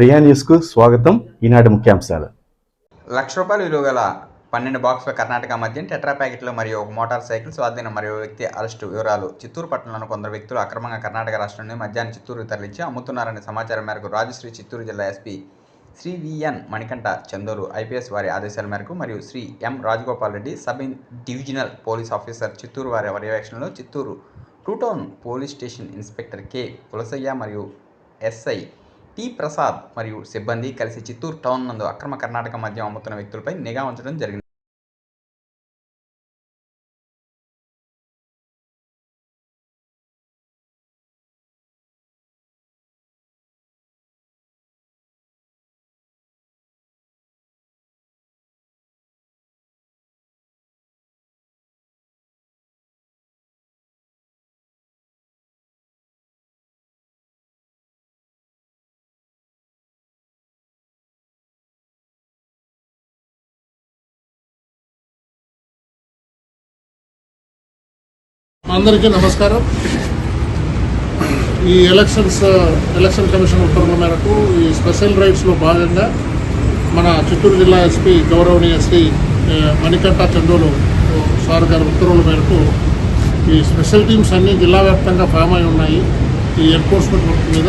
ప్రియా న్యూస్కు స్వాగతం. ఈనాటి ముఖ్యాంశాలు. లక్ష రూపాయలు విలువ గల పన్నెండు బాక్సుల కర్ణాటక మద్యం టెట్రా ప్యాకెట్లు మరియు ఒక మోటార్ సైకిల్ స్వాధీనం మరియు వ్యక్తి అరెస్టు వివరాలు. చిత్తూరు పట్టణంలోని కొందరు వ్యక్తులు అక్రమంగా కర్ణాటక రాష్ట్రం నుండి మద్యాన్ని చిత్తూరుకు తరలించి అమ్ముతున్నారనే సమాచారం మేరకు రాజశ్రీ చిత్తూరు జిల్లా SP Shri VN Manikanta Chandur IPS వారి ఆదేశాల మేరకు మరియు Shri M Rajagopal Reddy sub in divisional police officer Chittoor వారి పర్యవేక్షణలో Chittoor two town police station inspector K Pulasayya మరియు ఎస్ఐ టి ప్రసాద్ మరియు సిబ్బంది కలిసి చిత్తూరు టౌన్ నందు అక్రమ కర్ణాటక మద్యం అమ్ముతున్న వ్యక్తులపై నిఘా ఉంచడం జరిగింది. అందరికీ నమస్కారం. ఈ ఎలక్షన్స్ ఎలక్షన్ కమిషన్ ఉత్తర్వుల మేరకు ఈ స్పెషల్ రైడ్స్లో భాగంగా మన చిత్తూరు జిల్లా ఎస్పీ గౌరవనీయ శ్రీ మణికంఠ చందోలు సార్ గారి ఉత్తర్వుల మేరకు ఈ స్పెషల్ టీమ్స్ అన్నీ జిల్లా వ్యాప్తంగా ఫామ్ అయి ఉన్నాయి ఈ ఎన్ఫోర్స్మెంట్ వర్క్ మీద.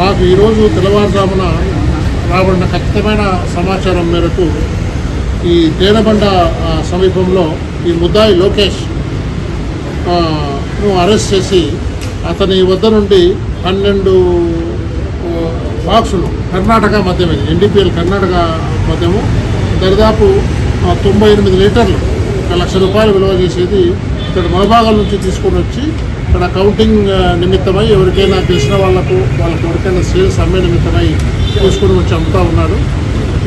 మాకు ఈరోజు తెల్లవారుజామున రాబడిన ఖచ్చితమైన సమాచారం మేరకు ఈ తేనబండ సమీపంలో ఈ ముద్దాయి లోకేష్ అరెస్ట్ చేసి అతని వద్ద నుండి పన్నెండు బాక్సులు కర్ణాటక మద్యం ఇది ఎన్డీపీఎల్ కర్ణాటక మద్యము. దరిదాపు తొంభై ఎనిమిది లీటర్లు ఒక లక్ష రూపాయలు విలువ చేసేది ఇక్కడ మొలభాగం నుంచి తీసుకొని వచ్చి ఇక్కడ కౌంటింగ్ నిమిత్తమై ఎవరికైనా తెలిసిన వాళ్ళకు వాళ్ళకి ఎవరికైనా సేల్స్ అమ్మే నిమిత్తమై తీసుకుని వచ్చి అమ్ముతా ఉన్నాడు.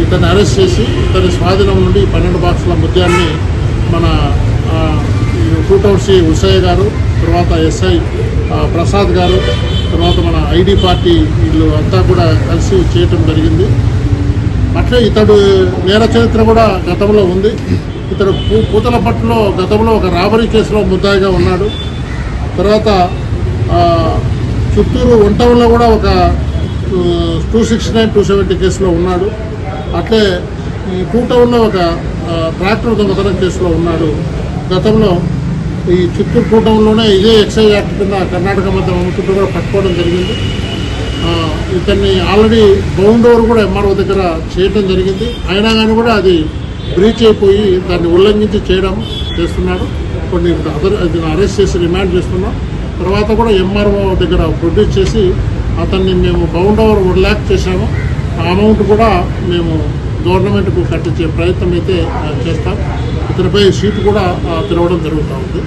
ఇతన్ని అరెస్ట్ చేసి ఇతని స్వాధీనం నుండి పన్నెండు బాక్సుల ముద్యాన్ని మన ఆ, ఈ ఉసయ్య గారు తర్వాత ఎస్ఐ ప్రసాద్ గారు తర్వాత మన ఐడి పార్టీ వీళ్ళు అంతా కూడా కలిసి చేయటం జరిగింది. అట్లే ఇతడు నేర చరిత్ర కూడా గతంలో ఉంది. ఇతడు పూ పూతలపట్టులో గతంలో ఒక రాబరీ కేసులో ముద్దాయిగా ఉన్నాడు. తర్వాత చిత్తూరు వంటంలో కూడా ఒక two sixty nine two seventy కేసులో ఉన్నాడు. అట్లే ఈ టూ టౌన్లో ఒక ట్రాక్టర్ దొంగతనం కేసులో ఉన్నాడు. గతంలో ఈ చిత్తూరు టూ ఇదే ఎక్సైజ్ యాక్ట్ కింద కర్ణాటక మధ్య అమ్ముతుంటూ కూడా పట్టుకోవడం జరిగింది. ఇతన్ని ఆల్రెడీ బౌండ్ ఓవర్ కూడా ఎంఆర్ఓ దగ్గర చేయడం జరిగింది. అయినా కానీ కూడా అది బ్రీచ్ అయిపోయి దాన్ని ఉల్లంఘించి చేయడం చేస్తున్నాడు. కొన్ని అదర్ అరెస్ట్ చేసి రిమాండ్ చేస్తున్నాం. తర్వాత కూడా ఎంఆర్ఓ దగ్గర ప్రొడ్యూస్ చేసి అతన్ని మేము బౌండ్ ఓవర్ వన్ ల్యాక్ చేశాము. ఆ అమౌంట్ కూడా మేము గవర్నమెంట్కు కట్టించే ప్రయత్నం అయితే చేస్తాం. ఇతనిపై సీటు కూడా ఆ, జరుగుతూ ఉంది.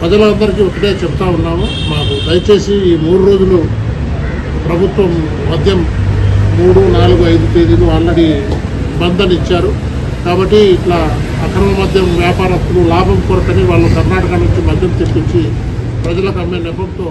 ప్రజలందరికీ ఒకటే చెప్తా ఉన్నాము మాకు దయచేసి ఈ మూడు రోజులు ప్రభుత్వం మద్యం మూడు నాలుగు ఐదు తేదీలు ఆల్రెడీ బంధన్ ఇచ్చారు కాబట్టి ఇట్లా అక్రమ మద్యం వ్యాపారస్తులు లాభం కొరకని వాళ్ళు కర్ణాటక నుంచి మద్యం తెప్పించి ప్రజలకు అమ్మే నెపంతో